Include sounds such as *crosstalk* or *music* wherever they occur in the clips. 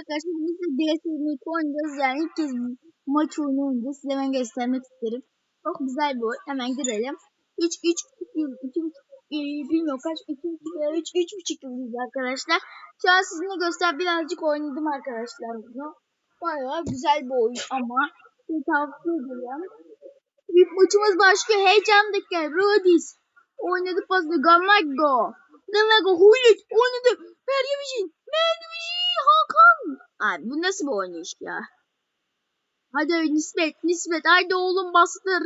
Arkadaşlar biz de DS'yi oynayacağız. Yani ilk kez maç oyunu. Size ben göstermek isterim. Çok güzel bir oyun. Hemen girelim. 3 3 2 bilmiyorum kaç 2 3 3 buçuk yıldız arkadaşlar. Şu an sizinle göster birazcık oynadım arkadaşlar bunu. Bayağı güzel bir oyun ama tavsiye ederim. Büyük maçımız başlıyor. Heyecan dakika. Rodis. Oynadı pası. Gamago. Gamago. Hulit. Oynadı. Mergemişin. Mergemişin. Hakan. Abi bu nasıl bir oynayış ya? Hadi Nisbet. Nisbet. Haydi oğlum bastır.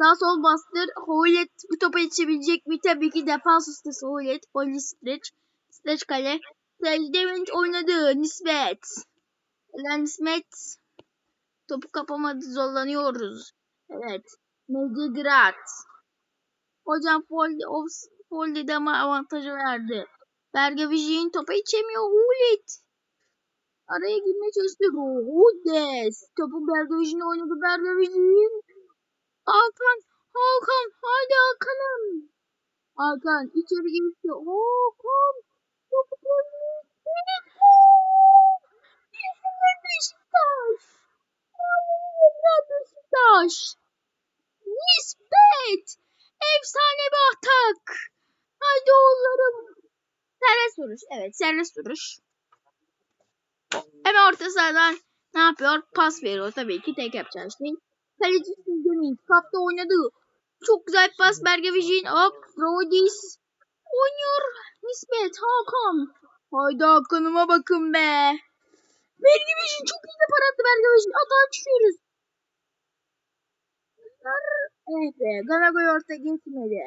Sağ sol bastır. Hulit bu topa yetişebilecek mi? Tabii ki defans ustası Hulit. Oli Stretch. Stretch kale. Seldevent oynadı. Nisbet. Lan Nisbet. Topu kapamadı. Zorlanıyoruz. Evet. Medigrat. Hocam Foldi, of, ama avantajı verdi. Bergevijin topa içemiyor. Hulit. Araya girmeye çalıştı. Rudes. Topu Bergevijin'e oynadı. Bergevijin. Hakan. Hakan. Haydi Hakan'ım. Hakan içeri girdi. Hakan. Topu koydu. Beşiktaş. Beşiktaş. Nispet. Efsane bir atak. Haydi oğullarım. Serbest vuruş. Evet serbest vuruş. Hemen orta sahadan ne yapıyor? Pas veriyor tabii ki tek yapacağı şey. Kaleci Sildemin kapta oynadı. Çok güzel pas Bergevijin. Hop Rodis. Oynuyor. Nispet Hakan. Haydi Hakan'ıma bakın be. Bergevijin çok iyi bir para attı Bergevijin. Atağa çıkıyoruz. Evet be. Galagoy orta geçmedi.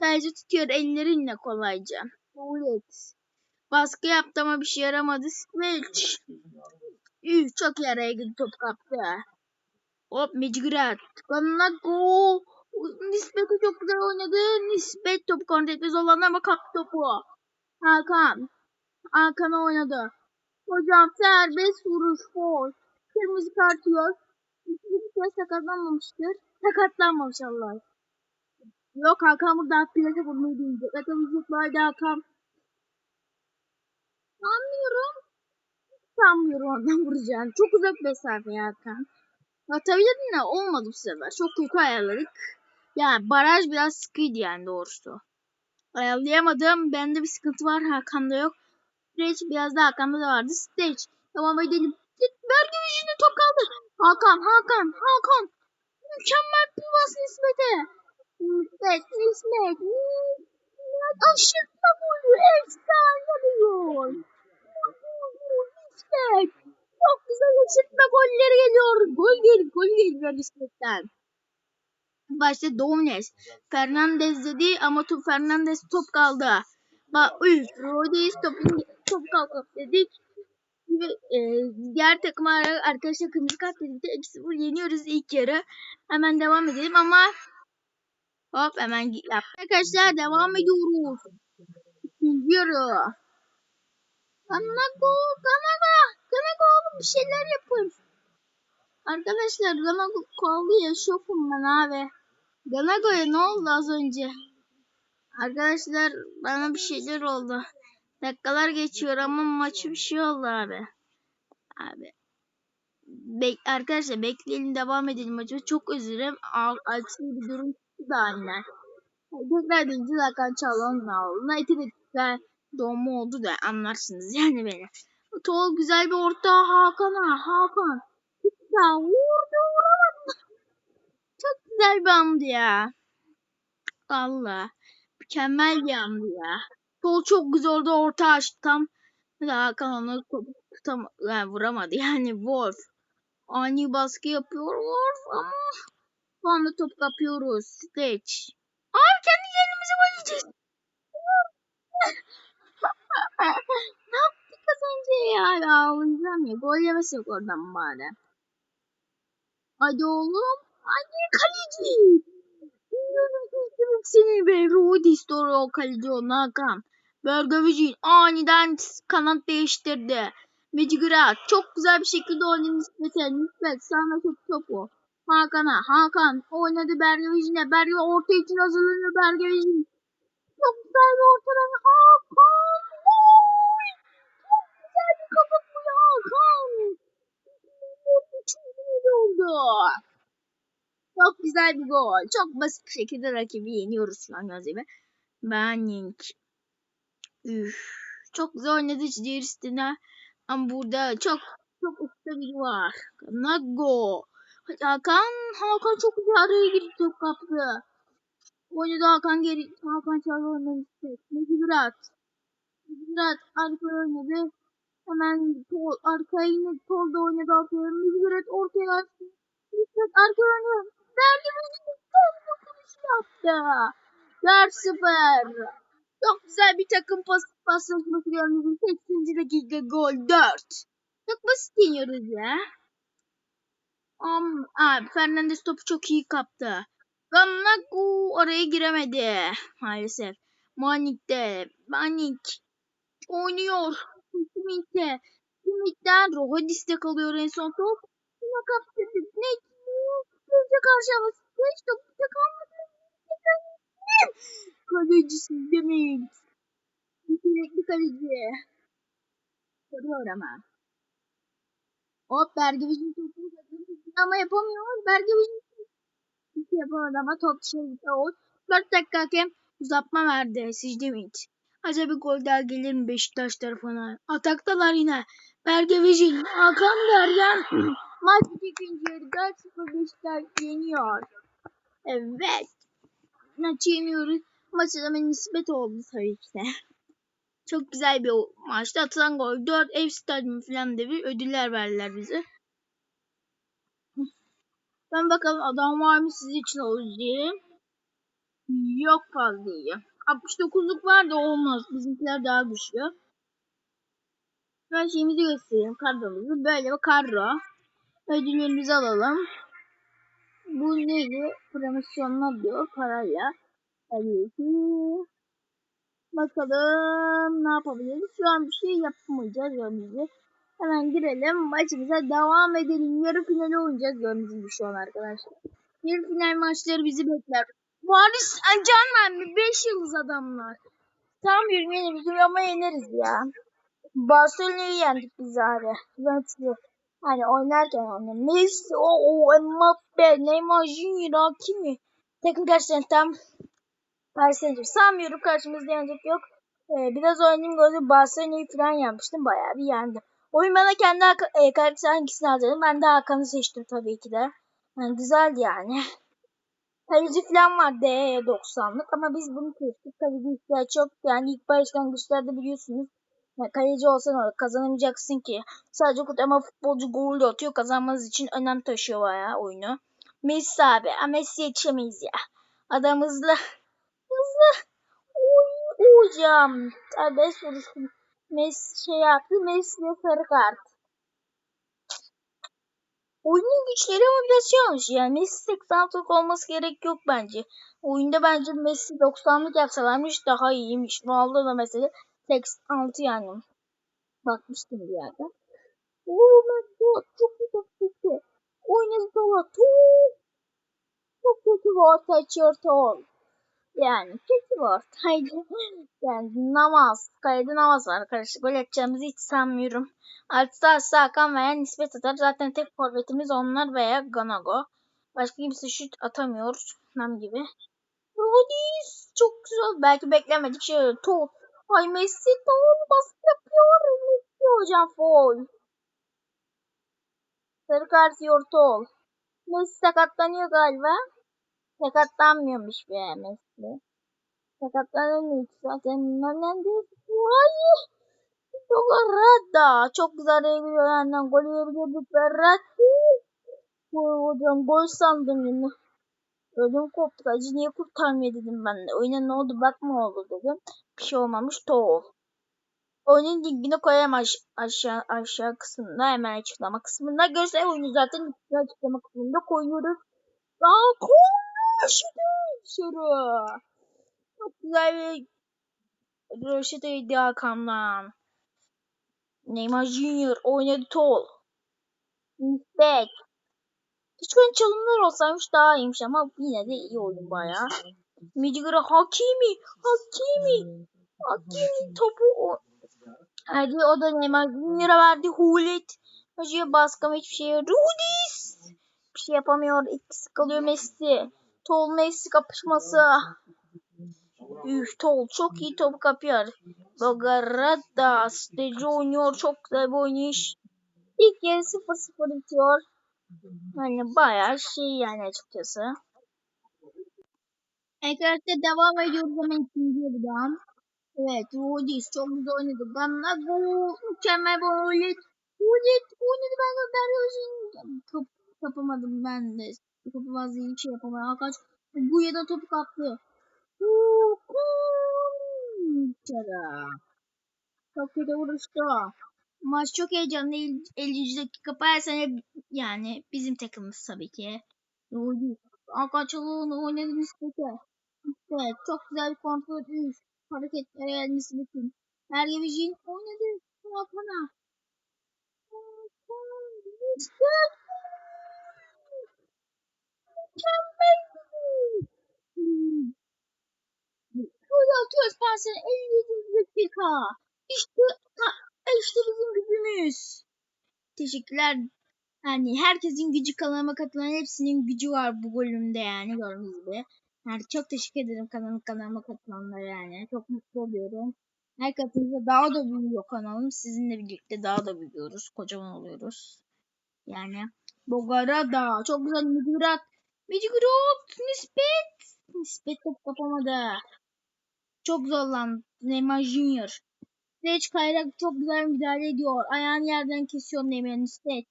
Kaleci tutuyor ellerinle kolayca. Tuvalet. Baskı yaptı ama bir şey yaramadı. Smash. Üh, çok iyi araya girdi top kaptı. Hop Mecigrat. Kanına go. Nispet'i çok güzel oynadı. Nispet topu kontrol etmez olan ama kaptı topu. Hakan. Hakan'a oynadı. Hocam serbest vuruş. Gol. Kırmızı kart yok. Bir kez sakatlanmamıştır. Sakatlanmamış Allah. Yok Hakan burada plase vurmayı deneyecek. Atabilecek vardı Hakan. Sanmıyorum. Sanmıyorum ondan vuracağını. Çok uzak mesafe Hakan. Atabilirdin de olmadı bu sefer. Çok kötü ayarladık. Yani baraj biraz sıkıydı yani doğrusu. Ayarlayamadım. Bende bir sıkıntı var. Hakan'da yok. Stage biraz da Hakan'da da vardı. Stage. Devam edelim. Vergi yüzünde top kaldı. Hakan, Hakan, Hakan. Mükemmel bir bas Nismet'e. Nismet, Nismet. Aşırtma golü. Efsane bir gol. Nismet. Çok güzel aşırtma golleri geliyor. Gol geliyor, gol geliyor Nismet'ten. Başta Domnes. Fernandez dedi ama top Fernandez top kaldı. Bak, üf, Rodis topun top kalktı dedik. Ve e, diğer takım arkadaşlar kırmızı kart dedik de 2-0 yeniyoruz ilk yarı. Hemen devam edelim ama hop hemen yap. Arkadaşlar devam ediyoruz. İkinci yarı. Ganago, Ganago, Ganago oğlum bir şeyler yapın. Arkadaşlar Ganago kaldı ya şokum ben abi. Ganago'ya ne oldu az önce? Arkadaşlar bana bir şeyler oldu. Dakikalar geçiyor ama maçı bir şey oldu abi. Abi. Bek arkadaşlar bekleyelim devam edelim maçı. Çok özür dilerim. Aksi bir durum çıktı da anne. Tekrar deyince zaten çalan aldı. İki dakika doğma oldu da anlarsınız yani beni. Tol güzel bir orta Hakan'a. Hakan. Ya vurdu vuramadı. Çok güzel bir andı ya. Allah. Mükemmel bir andı ya. Sol çok güzel orada orta açtı tam. Hakan onu tutam yani vuramadı. Yani Wolf. Ani baskı yapıyor Wolf ama şu top kapıyoruz. Stitch. Abi kendi gol yiyeceğiz. Ne yaptık az önce ya? Ağlayacağım ya. Gol yemesek oradan bari. Hadi oğlum. Hadi kaleci. Seni be Rudis doğru o kaleci o Hakan. Bergevicin aniden kanat değiştirdi. Mecigrat çok güzel bir şekilde oynadı Nispet'e. Nispet sana çok topu. Hakan'a. Hakan oynadı Bergevicin'e. Berge orta için hazırlanıyor Bergevicin. Çok güzel bir ortadan Hakan kadın bu ya Hakan. Çok güzel bir gol. Çok basit bir şekilde rakibi yeniyoruz şu an Gazi'ye. Benning. Üf. Çok güzel oynadı diğer üstüne. Ama burada çok çok usta biri var. Nago. Hakan, Hakan çok güzel araya girdi çok kaptı. Oynadı Hakan geri, Hakan Çağlar oynadı. Ne gibi rahat. Murat Alper oynadı. Hemen Tol, arkaya yine Tol da oynadı arkaya. Mecburat ortaya açtı. Mecburat arka oynadı. Verdi bir Tol dokunuşu yaptı. 4-0. Çok güzel bir takım pas paslaşması gördüğümüz 80. dakika gol 4. Çok basit yeniyoruz ya. Um, abi Fernandes topu çok iyi kaptı. Ganagu oraya giremedi maalesef. Manik de Manik oynuyor. Smith'e. Smith'ten Rohadis'te kalıyor en son top. Yine kaptı. Ne? Gözce karşı havası. Hiç topu kalmadı. Kalecisi demek. Yetenekli kaleci. Soruyor ama. Hop Bergevic'in topunu ama yapamıyor. Bergevic'in hiç yapamadı ama top dışarı gitti. 4 dakika hakem uzatma verdi. Sicdemit. Acaba bir gol daha gelir mi Beşiktaş tarafına? Ataktalar yine. Bergevic'in Hakan derken *laughs* maç ikinci yarı 4-0 Beşiktaş yeniyor. Evet. Maçı yeniyoruz. Maça da nispet oldu tabii ki de. Çok güzel bir maçta atılan gol. 4 ev stadyumu falan da bir ödüller verdiler bize. Ben bakalım adam var mı siz için olacağım. Yok fazla iyi. 69'luk var da olmaz. Bizimkiler daha güçlü. Ben şeyimizi göstereyim. Kadromuzu. Böyle bir kadro. Ödüllerimizi alalım. Bu neydi? Promosyonlar diyor parayla. Tabii. Bakalım ne yapabiliriz. Şu an bir şey yapamayacağız gördüğünüz Hemen girelim. Maçımıza devam edelim. Yarı finali oynayacağız gördüğünüz şu an arkadaşlar. Yarı final maçları bizi bekler. Paris Saint Germain 5 yıldız adamlar. Tam yürümeyiz ama yeneriz ya. Barcelona'yı yendik biz abi. Güzel Hani oynarken yani Messi, o, o Mbappe, Neymar Junior, Hakimi. Takım gerçekten tam Paris Saint Germain. Sanmıyorum karşımızda yenecek yok. Ee, biraz oynayayım gözü Barcelona'yı falan yenmiştim. Bayağı bir yendim. Oyun bana kendi e, karakter hangisini alacağım. Ben de Hakan'ı seçtim tabii ki de. Yani güzeldi yani. *laughs* Kaleci falan var D90'lık ama biz bunu seçtik. Kaleci ihtiyaç yok. Yani ilk başlangıçlarda biliyorsunuz. Yani kaleci olsan orada kazanamayacaksın ki. Sadece ama futbolcu gol atıyor. Kazanmanız için önem taşıyor bayağı oyunu. Messi abi. A, Messi yetişemeyiz ya. Adam hızlı. Hızlı. Oy, hocam. Serbest vuruştum. Messi şey yaptı. Messi'ye sarı kart. Oyunun güçleri ama biraz şey yani Messi 86 olması gerek yok bence. Oyunda bence Messi 90'lık yapsalarmış daha iyiymiş. Ronaldo da mesela 86 yani. Bakmıştım bir yerde. Oh my god çok çok kötü. Oynadı sola. Çok kötü var taçıyor tol. Yani kötü var. Haydi. Yani namaz. Kaydı namaz var arkadaşlar. Gol atacağımızı hiç sanmıyorum. Artı asla Hakan veya nispet atar. Zaten tek forvetimiz onlar veya Ganago. Başka kimse şut atamıyor. Nam gibi. Rodis. Çok güzel. Belki beklemedik şey. Top. Ay Messi tam baskı yapıyor. Messi hocam foul. Sarı kart yortol. Messi sakatlanıyor galiba. Sakatlanmıyormuş be Messi. Sakatlanıyor zaten. Menendez. Ay. Rada. Çok güzel geliyor yandan. Gol yiyebilirdik. Verratti. Hocam gol sandım yine. Ödüm koptu. Acı niye kurtarmıyor dedim ben de. Oyuna ne oldu bakma oldu dedim. Bir şey olmamış. Toğul. Oyunun linkini koyayım aş aşağı aşağı kısmında hemen açıklama kısmında. Görsel oyunu zaten açıklama kısmında koyuyoruz. Daha koştu dışarı. Çok güzel bir röşeteydi Hakan'dan. Neymar Junior oynadı Tol. Mistek. Hiç ön çalımlar olsaymış daha iyiymiş ama yine de iyi oyun bayağı. Midigara Hakimi. Hakimi. Hakimi topu o. Hadi o da Neymar Junior'a verdi. Hulet. Hacıya baskım hiçbir şey. Rudis. Bir şey yapamıyor. İkisi kalıyor Messi. Tol Messi kapışması. Üf Tol çok iyi top kapıyor. Bogarada stage oynuyor. Çok güzel bir oynayış. İlk yarı 0-0 bitiyor. Yani bayağı şey yani açıkçası. Arkadaşlar devam ediyoruz hemen ikinci yarıdan. Evet, Rodis çok güzel oynadı. Gamla gol, mükemmel bir Rodis. Rodis oynadı ben de Deryoş'un top kapamadım ben de. Kapamaz iyi şey yapamadım. Hakan bu ya da topu kaptı. Çara. Çok kötü vuruştu. Maç çok heyecanlı. 50. dakika Bayern yani bizim takımımız tabii ki. Rodis. Hakan Çalık'ın oynadı nispete. Evet, çok güzel bir kontrol üst. Hareketler gelmesi bütün. Ergevicin oynadı. Hakan'a. İşte. Mükemmel. Gol atıyoruz Parsel 57 dakika. İşte, ha, işte bizim gücümüz. Teşekkürler. Yani herkesin gücü kanalıma katılan hepsinin gücü var bu bölümde yani gördüğünüz gibi. Yani çok teşekkür ederim kanalım kanalıma katılanlara yani. Çok mutlu oluyorum. Her katınızda daha da büyüyor kanalım. Sizinle birlikte daha da büyüyoruz. Kocaman oluyoruz. Yani Bogara da çok güzel Migurat. Migurat nispet. Nispet top kapamadı. Çok zorlandı. Neymar Junior. Stage kayrak çok güzel müdahale ediyor. Ayağını yerden kesiyor Neymar nispet.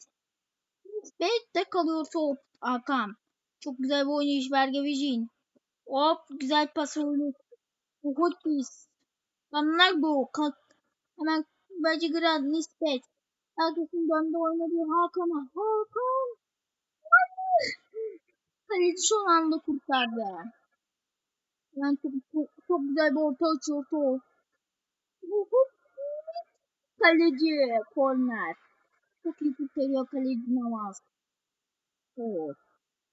Nispet de kalıyor top. Hakan. Çok güzel bir oynayış Bergevicin. Hop güzel pas oyunu. Hotis. Kanlar bu. Kalk. Hemen Bacı Grad nispet. Herkesin döndü oynadığı Hakan'a. Hakan. Kaleci son anda kurtardı. Yani çok, çok, çok güzel bir orta açıyor. Kaleci. Korner. Çok iyi kurtarıyor kaleci namaz. Evet.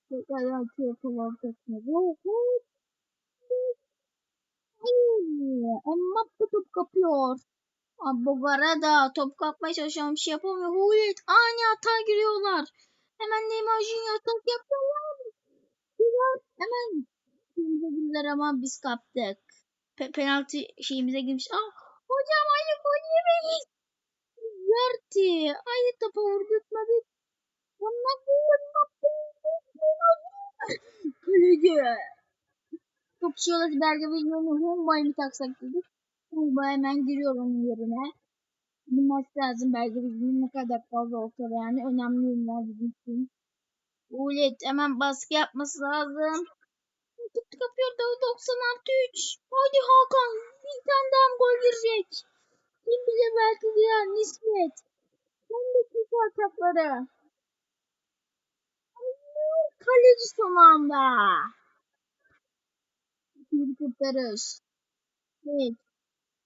Tekrar açıyor sol ortasını. Mbappe top kapıyor. Bogara da top kapmaya çalışan bir şey yapamıyor. Hullet ani hata giriyorlar. Hemen Neymar Junior atak yapıyorlar. Hemen şeyimize girdiler ama biz kaptık. Pe penaltı şeyimize girmiş. Ah hocam aynı gol yemeyiz. Verti. Aynı topa vurdurtmadık. Onlar gol Mbappe. Kaleci. Topçuyorlar Bergevic'in Humba'yı mı taksak dedik. Humba hemen giriyor onun yerine. Maç lazım Bergevic'in ne kadar fazla olsa yani önemli ürünler bizim için. Ulet hemen baskı yapması lazım. Tuttu kapıyor da 90 artı 3. Hadi Hakan bir tane daha gol girecek. Kim bilir belki diğer nispet. Son dakika atakları. Kaleci son anda bir kurtarış. Evet.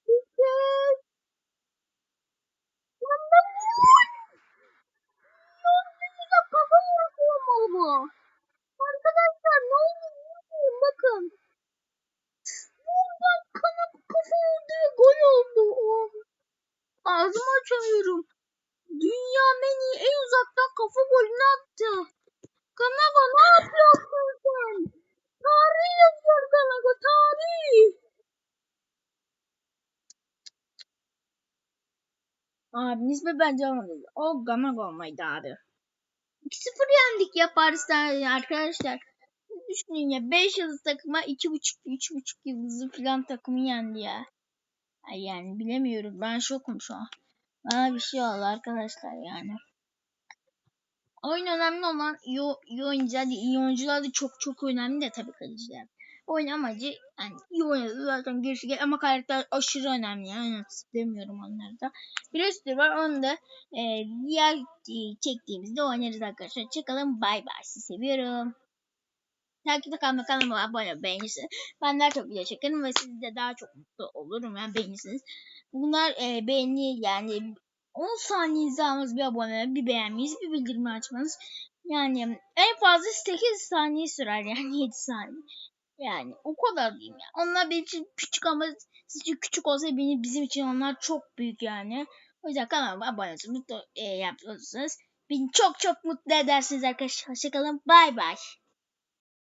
Güzel. Yandan Kafa vuruşu olmalı bu. Arkadaşlar ne oldu bakın. Buradan kanat kafa vurdu gol oldu. Oh. Ağzımı açamıyorum. Dünyanın en en uzaktan kafa golünü attı. Kanava ne yapıyorsun sen? Tarih yazıyor Galaga tarih. Abiniz mi bence olmadı. O Galaga olmaydı abi. 2-0 yendik ya Paris'ten arkadaşlar. Düşünün ya 5 yıldız takıma 2.5 3.5 yıldızlı falan takımı yendi ya. Yani bilemiyorum. Ben şokum şu an. Bana bir şey oldu arkadaşlar yani. Oyun önemli olan iyi, iyi oyuncular değil. İyi oyuncular da çok çok önemli de tabii kaleciler. Oyun amacı yani iyi oynadı zaten gerisi gel ama karakter aşırı önemli yani demiyorum onları da. Bir sürü var onu da e, diğer çektiğimizde oynarız arkadaşlar. Çıkalım bay bay sizi seviyorum. Takipte kalma kanalıma abone beğenirsiniz. Ben daha çok video çekerim ve siz de daha çok mutlu olurum yani beğenirsiniz. Bunlar e, beğeni yani 10 saniyenizi almanız bir abone, bir beğenmeniz, bir bildirimi açmanız. Yani en fazla 8 saniye sürer yani 7 saniye. Yani o kadar diyeyim ya. Onlar benim için küçük ama sizce küçük olsa benim bizim için onlar çok büyük yani. O yüzden kanalıma abone olmayı mutlu e, yapıyorsunuz. Beni çok çok mutlu edersiniz arkadaşlar. Hoşçakalın. Bay bay.